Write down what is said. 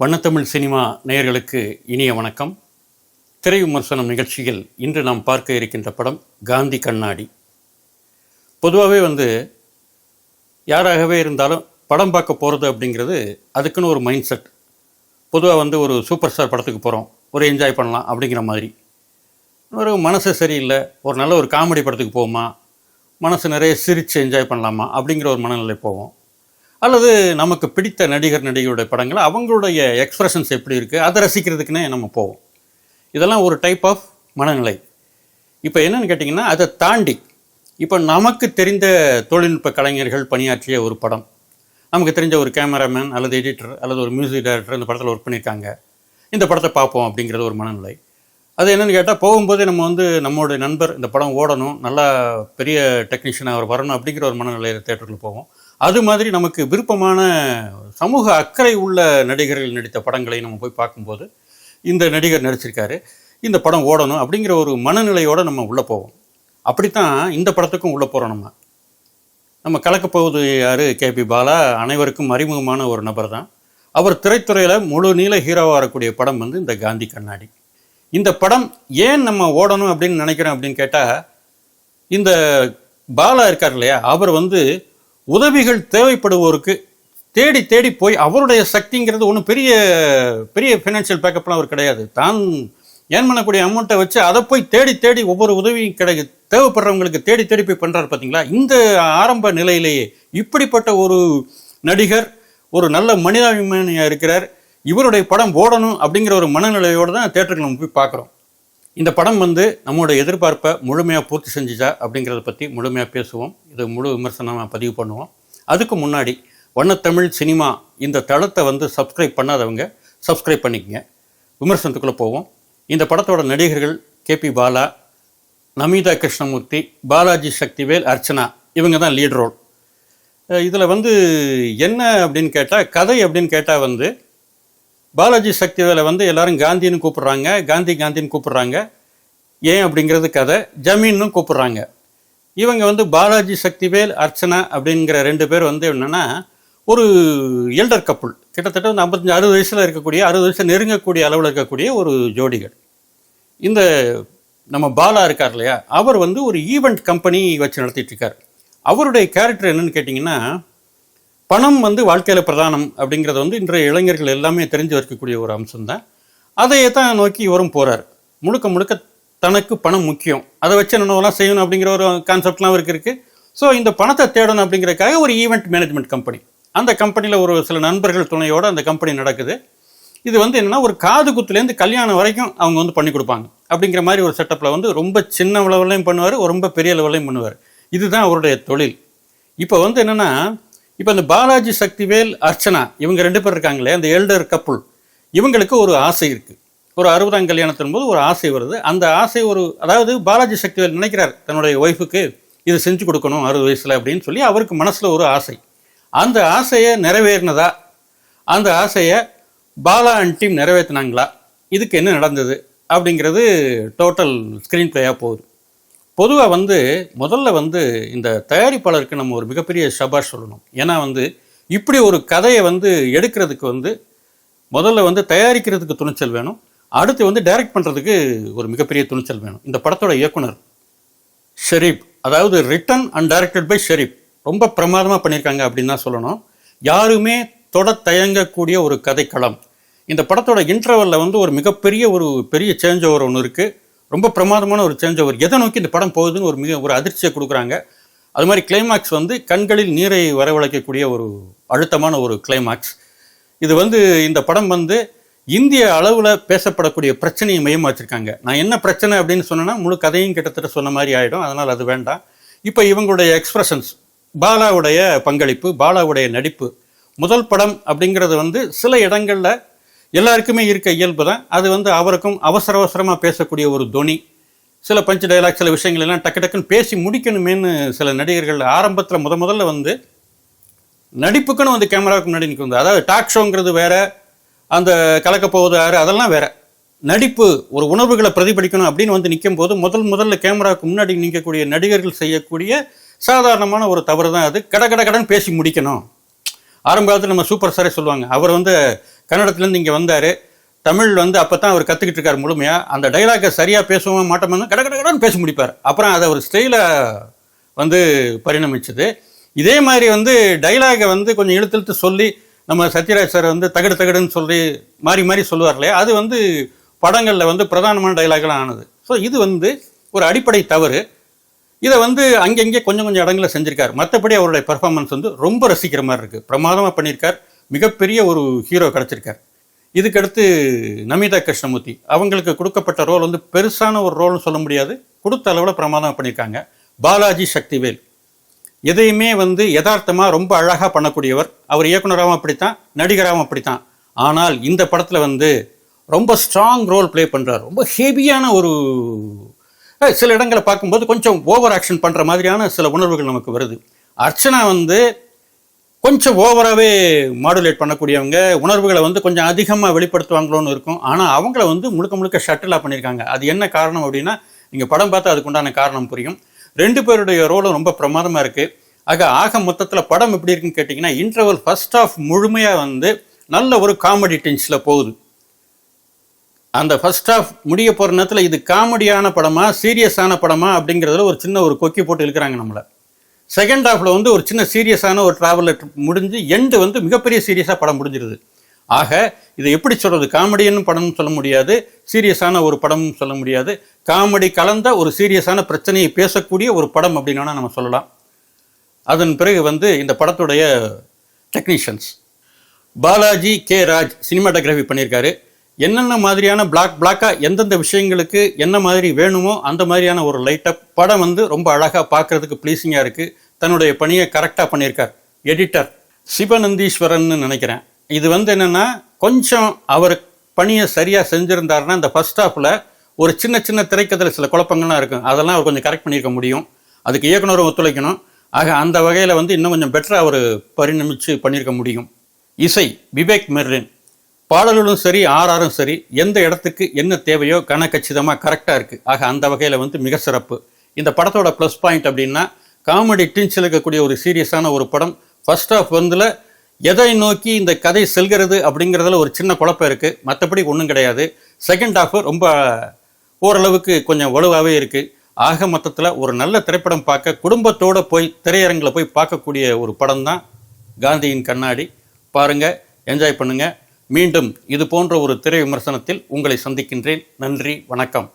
வண்ணத்தமிழ் cinema நேயர்களுக்கு இனிய வணக்கம். திரை விமர்சனம் நிகழ்ச்சியில் இன்று நாம் பார்க்க இருக்கின்ற படம் காந்தி கண்ணாடி. பொதுவாகவே வந்து யாராகவே இருந்தாலும் படம் பார்க்க போகிறது அப்படிங்கிறது அதுக்குன்னு ஒரு மைண்ட் செட் பொதுவாக வந்து ஒரு சூப்பர் ஸ்டார் படத்துக்கு போகிறோம் ஒரு என்ஜாய் பண்ணலாம் அப்படிங்கிற மாதிரி. ஒரு மனசு சரியில்லை. ஒரு நல்ல ஒரு காமெடி படத்துக்கு போவோமா? மனசு நிறைய சிரித்து என்ஜாய் பண்ணலாமா? அப்படிங்கிற ஒரு மனநிலை போவோம். அல்லது நமக்கு பிடித்த நடிகர் நடிகையுடைய படங்கள் அவங்களுடைய எக்ஸ்பிரஷன்ஸ் எப்படி இருக்குது அதை ரசிக்கிறதுக்குன்னே நம்ம போவோம். இதெல்லாம் ஒரு டைப் ஆஃப் மனநிலை. இப்போ என்னென்னு கேட்டிங்கன்னா அதை தாண்டி இப்போ நமக்கு தெரிந்த தொழில்நுட்ப கலைஞர்கள் பணியாற்றிய ஒரு படம். நமக்கு தெரிஞ்ச ஒரு கேமராமேன் அல்லது எடிட்டர் அல்லது ஒரு மியூசிக் டைரக்டர் இந்த படத்தில் ஒர்க் பண்ணியிருக்காங்க. இந்த படத்தை பார்ப்போம் அப்படிங்கிறது ஒரு மனநிலை. அது என்னென்னு கேட்டால் போகும்போதே நம்ம வந்து நம்மளுடைய நண்பர் இந்த படம் ஓடணும் நல்லா பெரிய டெக்னீஷியன் அவர் வரணும் அப்படிங்கிற ஒரு மனநிலையில் தேட்டருக்கு போவோம். அது மாதிரி நமக்கு விருப்பமான சமூக அக்கறை உள்ள நடிகர்கள் நடித்த படங்களை நம்ம போய் பார்க்கும்போது இந்த நடிகர் நடிச்சிருக்காரு இந்த படம் ஓடணும் அப்படிங்கிற ஒரு மனநிலையோடு நம்ம உள்ளே போவோம். அப்படித்தான் இந்த படத்துக்கும் உள்ளே போகிறோம் நம்ம. நம்ம கலக்கப்போவது யார்? யார் கேபி பாலா அனைவருக்கும் அறிமுகமான ஒரு நபர் தான். அவர் திரைத்துறையில் முழு நீள ஹீரோவாக வரக்கூடிய படம் வந்து இந்த காந்தி கண்ணாடி. இந்த படம் ஏன் நம்ம ஓடணும் அப்படின்னு நினைக்கிறோம் அப்படின்னு கேட்டால் இந்த பாலா இருக்கார் இல்லையா? அவர் வந்து உதவிகள் தேவைப்படுவோருக்கு தேடி தேடி போய் அவருடைய சக்திங்கிறது ஒன்றும் பெரிய பெரிய ஃபினான்ஷியல் பேக்கப்லாம் அவர் கிடையாது. தான் ஏன் பண்ணக்கூடிய அமௌண்ட்டை வச்சு அதை போய் தேடி தேடி ஒவ்வொரு உதவியும் கிடை தேவைப்படுறவங்களுக்கு தேடி தேடி போய் பண்ணுறாரு பார்த்தீங்களா இந்த ஆரம்ப நிலையிலேயே இப்படிப்பட்ட ஒரு நடிகர் ஒரு நல்ல மனிதாபிமானியாக இருக்கிறார். இவருடைய படம் ஓடணும் அப்படிங்கிற ஒரு மனநிலையோடு தான் தேட்டருக்கு நம்ம போய் பார்க்குறோம். இந்த படம் வந்து நம்மளோட எதிர்பார்ப்பை முழுமையாக பூர்த்தி செஞ்சுச்சா அப்படிங்கிறத பற்றி முழுமையாக பேசுவோம். இது முழு விமர்சனமாக பதிவு பண்ணுவோம். அதுக்கு முன்னாடி வண்ணத்தமிழ் சினிமா இந்த தளத்தை வந்து சப்ஸ்கிரைப் பண்ணாதவங்க சப்ஸ்கிரைப் பண்ணிக்கங்க. விமர்சனத்துக்குள்ளே போவோம். இந்த படத்தோட நடிகர்கள் கேபி பாலா நமிதா கிருஷ்ணமூர்த்தி பாலாஜி சக்திவேல் அர்ச்சனா இவங்க தான் லீட் ரோல் இதில் வந்து என்ன அப்படின்னு கேட்டால் கதை அப்படின்னு கேட்டால் வந்து பாலாஜி சக்திவேலை வந்து எல்லாரும் காந்தின்னு கூப்பிட்றாங்க காந்தி காந்தின்னு கூப்பிட்றாங்க. ஏன் அப்படிங்கிறது கதை. ஜமீன்னு கூப்பிட்றாங்க. இவங்க வந்து பாலாஜி சக்திவேல் அர்ச்சனா அப்படிங்கிற ரெண்டு பேர் வந்து என்னென்னா ஒரு எல்டர் கப்புள் கிட்டத்தட்ட வந்து ஐம்பத்தஞ்சு அறுபது வயசில் இருக்கக்கூடிய அறுபது வயசு நெருங்கக்கூடிய அளவில் இருக்கக்கூடிய ஒரு ஜோடிகள். இந்த நம்ம பாலா இருக்கார் இல்லையா? அவர் வந்து ஒரு ஈவெண்ட் கம்பெனி வச்சு நடத்திட்டு இருக்கார். அவருடைய கேரக்டர் என்னன்னு கேட்டிங்கன்னா பணம் வந்து வாழ்க்கையில் பிரதானம் அப்படிங்கிறது வந்து இன்றைய இளைஞர்கள் எல்லாமே தெரிஞ்சு வைக்கக்கூடிய ஒரு அம்சம்தான். அதையே தான் நோக்கி இவரும் போகிறார் முழுக்க முழுக்க தனக்கு பணம் முக்கியம். அதை வச்சு என்னென்னலாம் செய்யணும் அப்படிங்கிற ஒரு கான்செப்ட்லாம் அவருக்கு இருக்குது ஸோ இந்த பணத்தை தேடணும் அப்படிங்கிறதுக்காக ஒரு ஈவெண்ட் மேனேஜ்மெண்ட் கம்பெனி அந்த கம்பெனியில் ஒரு சில நண்பர்கள் துணையோடு அந்த கம்பெனி நடக்குது. இது வந்து என்னென்னா ஒரு காது குத்துலேருந்து கல்யாணம் வரைக்கும் அவங்க வந்து பண்ணி கொடுப்பாங்க. அப்படிங்கிற மாதிரி ஒரு செட்டப்பில் வந்து ரொம்ப சின்ன லெவல்லையும் பண்ணுவார் ரொம்ப பெரிய லெவல்லையும் பண்ணுவார். இதுதான் அவருடைய தொழில். இப்போ வந்து என்னென்னா இப்போ இந்த பாலாஜி சக்திவேல் அர்ச்சனா இவங்க ரெண்டு பேர் இருக்காங்களே அந்த எல்டர் கப்புள் இவங்களுக்கு ஒரு ஆசை இருக்குது ஒரு அறுபதாம் கல்யாணத்தின் போது ஒரு ஆசை வருது. அந்த ஆசை ஒரு அதாவது பாலாஜி சக்திவேல் நினைக்கிறார் தன்னுடைய ஒய்ஃபுக்கு இது செஞ்சு கொடுக்கணும் அறுபது வயசில் அப்படின்னு சொல்லி அவருக்கு மனசில் ஒரு ஆசை. அந்த ஆசையை நிறைவேறினதா? அந்த ஆசையை பாலா அண்ட் டீம் நிறைவேற்றினாங்களா இதுக்கு என்ன நடந்தது? அப்படிங்கிறது டோட்டல் ஸ்க்ரீன் பிளேயாக போகுது. பொதுவாக வந்து முதல்ல வந்து இந்த தயாரிப்பாளருக்கு நம்ம ஒரு மிகப்பெரிய ஷபாஷ் சொல்லணும். ஏன்னா வந்து இப்படி ஒரு கதையை வந்து எடுக்கிறதுக்கு வந்து முதல்ல வந்து தயாரிக்கிறதுக்கு துணிச்சல் வேணும். அடுத்து வந்து டைரக்ட் பண்ணுறதுக்கு ஒரு மிகப்பெரிய துணிச்சல் வேணும். இந்த படத்தோட இயக்குனர் ஷெரீப் அதாவது written and directed by Sherif ரொம்ப பிரமாதமாக பண்ணியிருக்காங்க அப்படின்னு தான் சொல்லணும். யாருமே தொட தயங்கக்கூடிய ஒரு கதைக்களம். இந்த படத்தோட இன்டர்வலில் வந்து ஒரு மிகப்பெரிய ஒரு பெரிய சேஞ்ச் ஓவர் ஒன்று இருக்குது ரொம்ப பிரமாதமான ஒரு சேஞ்ச் ஓவர் எதை நோக்கி இந்த படம் போகுதுன்னு ஒரு மிக ஒரு அதிர்ச்சியை கொடுக்குறாங்க. அது மாதிரி கிளைமாக்ஸ் வந்து கண்களில் நீரை வரவழைக்கக்கூடிய ஒரு அழுத்தமான ஒரு கிளைமாக்ஸ் இது வந்து இந்த படம் வந்து இந்திய அளவில் பேசப்படக்கூடிய பிரச்சனையை மையமாக வச்சுருக்காங்க நான் என்ன பிரச்சனை அப்படின்னு சொன்னேன்னா முழு கதையும் கிட்டத்தட்ட சொன்ன மாதிரி ஆகிடும் அதனால் அது வேண்டாம். இப்போ இவங்களுடைய எக்ஸ்பிரஷன்ஸ் பாலாவுடைய பங்களிப்பு பாலாவுடைய நடிப்பு முதல் படம் அப்படிங்கிறது வந்து சில இடங்களில் எல்லாருக்குமே இருக்க இயல்பு தான். அது வந்து அவருக்கும் அவசர அவசரமாக பேசக்கூடிய ஒரு தொனி சில பஞ்ச் டைலாக் சில விஷயங்கள் எல்லாம் டக்கு டக்குன்னு பேசி முடிக்கணுமேன்னு சில நடிகர்கள் ஆரம்பத்தில் முத முதல்ல வந்து நடிப்புக்குன்னு வந்து கேமராவுக்கு முன்னாடி நிற்கும் அதாவது டாக் ஷோங்கிறது வேற அந்த கலக்க போவது அதெல்லாம் வேற. நடிப்பு ஒரு உணர்வுகளை பிரதிபலிக்கணும் அப்படின்னு வந்து நிற்கும் போது முதல் முதல்ல கேமராவுக்கு முன்னாடி நிற்கக்கூடிய நடிகர்கள் செய்யக்கூடிய சாதாரணமான ஒரு தவறு தான் அது. கட கட கடன் பேசி முடிக்கணும். ஆரம்ப காலத்தில் நம்ம சூப்பர் ஸ்டாரே சொல்லுவாங்க. அவர் வந்து கன்னடத்துலேருந்து இங்கே வந்தார். தமிழ் வந்து அப்போ தான் அவர் கற்றுக்கிட்டு இருக்கார் முழுமையாக அந்த டைலாக்கை சரியாக பேசவும் மாட்டோம்னு கட கட கடன்னு பேச முடிப்பார். அப்புறம் அதை ஒரு ஸ்டைலாக வந்து பரிணமிச்சது. இதே மாதிரி வந்து டைலாகை வந்து கொஞ்சம் இழுத்து இழுத்து சொல்லி நம்ம சத்யராஜ் சார் வந்து தகடு தகடுன்னு சொல்லி மாறி மாறி சொல்லுவார் இல்லையா? அது வந்து படங்களில் வந்து பிரதானமான டைலாக்லாம் ஆனது. ஸோ இது வந்து ஒரு அடிப்படை தவறு. இதை வந்து அங்கங்கே கொஞ்சம் கொஞ்சம் இடங்களில் செஞ்சுருக்கார். மற்றபடி அவருடைய பெர்ஃபார்மன்ஸ் வந்து ரொம்ப ரசிக்கிற மாதிரி இருக்குது பிரமாதமாக பண்ணியிருக்கார் மிகப்பெரிய ஒரு ஹீரோ கிடச்சிருக்கார். இதுக்கடுத்து நமிதா கிருஷ்ணமூர்த்தி. அவங்களுக்கு கொடுக்கப்பட்ட ரோல் வந்து பெருசான ஒரு ரோல்னு சொல்ல முடியாது. கொடுத்த அளவில் பிரமாதம் பண்ணியிருக்காங்க. பாலாஜி சக்திவேல். எதையுமே வந்து யதார்த்தமாக ரொம்ப அழகாக பண்ணக்கூடியவர். அவர் இயக்குனராகவும் அப்படித்தான் நடிகராகவும் அப்படித்தான். ஆனால் இந்த படத்தில் வந்து ரொம்ப ஸ்ட்ராங் ரோல் ப்ளே பண்ணுறார் ரொம்ப ஹெவியான ஒரு சில இடங்களை பார்க்கும்போது கொஞ்சம் ஓவர் ஆக்ஷன் பண்ணுற மாதிரியான சில உணர்வுகள் நமக்கு வருது. அர்ச்சனா வந்து கொஞ்சம் ஓவராகவே மாடுலேட் பண்ணக்கூடியவங்க உணர்வுகளை வந்து கொஞ்சம் அதிகமாக வெளிப்படுத்துவாங்களோன்னு இருக்கும். ஆனால் அவங்கள வந்து முழுக்க முழுக்க ஷட்டிலாக பண்ணியிருக்காங்க அது என்ன காரணம் அப்படின்னா நீங்கள் படம் பார்த்தா அதுக்குண்டான காரணம் புரியும். ரெண்டு பேருடைய ரோலும் ரொம்ப பிரமாதமாக இருக்குது ஆக ஆக மொத்தத்தில் படம் எப்படி இருக்குன்னு கேட்டிங்கன்னா இன்டர்வல் ஃபர்ஸ்ட் ஆஃப் முழுமையாக வந்து நல்ல ஒரு காமெடி டென்ஸில் போகுது. அந்த ஃபர்ஸ்ட் ஆஃப் முடிய போகிற நேரத்தில் இது காமெடியான படமா சீரியஸான படமா அப்படிங்கிறதுல ஒரு சின்ன ஒரு கொக்கி போட்டு இழுக்கிறாங்க நம்மளை. செகண்ட் ஹாஃபில் வந்து ஒரு சின்ன சீரியஸான ஒரு ட்ராவலர் முடிஞ்சு எண்டு வந்து மிகப்பெரிய சீரியஸாக படம் முடிஞ்சிருது. ஆக இதை எப்படி சொல்கிறது காமெடின்னு படம்னு சொல்ல முடியாது. சீரியஸான ஒரு படம்னு சொல்ல முடியாது. காமெடி கலந்த ஒரு சீரியஸான பிரச்சனையை பேசக்கூடிய ஒரு படம் அப்படின்னா நம்ம சொல்லலாம். அதன் பிறகு வந்து இந்த படத்துடைய technicians Balaji K Raj cinematography பண்ணியிருக்காரு. என்னென்ன மாதிரியான பிளாக் பிளாக்காக எந்தெந்த விஷயங்களுக்கு என்ன மாதிரி வேணுமோ அந்த மாதிரியான ஒரு லைட்டப் படம் வந்து ரொம்ப அழகாக பார்க்கறதுக்கு ப்ளீஸிங்காக இருக்குது தன்னுடைய பணியை கரெக்டாக பண்ணியிருக்கார். எடிட்டர் சிவநந்தீஸ்வரன்னு நினைக்கிறேன். இது வந்து என்னென்னா கொஞ்சம் அவர் பணியை சரியாக செஞ்சுருந்தாருன்னா இந்த ஃபஸ்ட் ஹாஃபில் ஒரு சின்ன சின்ன திரைக்கதையில் சில குழப்பங்கள்லாம் இருக்கும். அதெல்லாம் அவர் கொஞ்சம் கரெக்ட் பண்ணியிருக்க முடியும். அதுக்கு இயக்குனரும் ஒத்துழைக்கணும். ஆக அந்த வகையில் வந்து இன்னும் கொஞ்சம் பெட்டராக அவர் பரிணமித்து பண்ணியிருக்க முடியும். இசை விவேக் மெர்ரின். பாடல்களும் சரி ஆர்ஆரும் சரி எந்த இடத்துக்கு என்ன தேவையோ கனக்கச்சிதமாக கரெக்டாக இருக்குது ஆக அந்த வகையில் வந்து மிக சிறப்பு. இந்த படத்தோட ப்ளஸ் பாயிண்ட் அப்படின்னா காமெடி டின்ஸில் இருக்கக்கூடிய ஒரு சீரியஸான ஒரு படம் ஃபர்ஸ்ட் ஆஃப் வந்துல எதை நோக்கி இந்த கதை செல்கிறது அப்படிங்கிறதுல ஒரு சின்ன குழப்பம் இருக்குது மற்றபடி ஒன்றும் கிடையாது. செகண்ட் ஆஃப் ரொம்ப ஓரளவுக்கு கொஞ்சம் வலுவாகவே இருக்குது ஆக மொத்தத்தில் ஒரு நல்ல திரைப்படம் பார்க்க குடும்பத்தோடு போய் திரையரங்கில் போய் பார்க்கக்கூடிய ஒரு படம் தான் காந்தியின் கண்ணாடி. பாருங்கள் என்ஜாய் பண்ணுங்கள் மீண்டும் இது போன்ற ஒரு திரை விமர்சனத்தில் உங்களை சந்திக்கின்றேன். நன்றி வணக்கம்.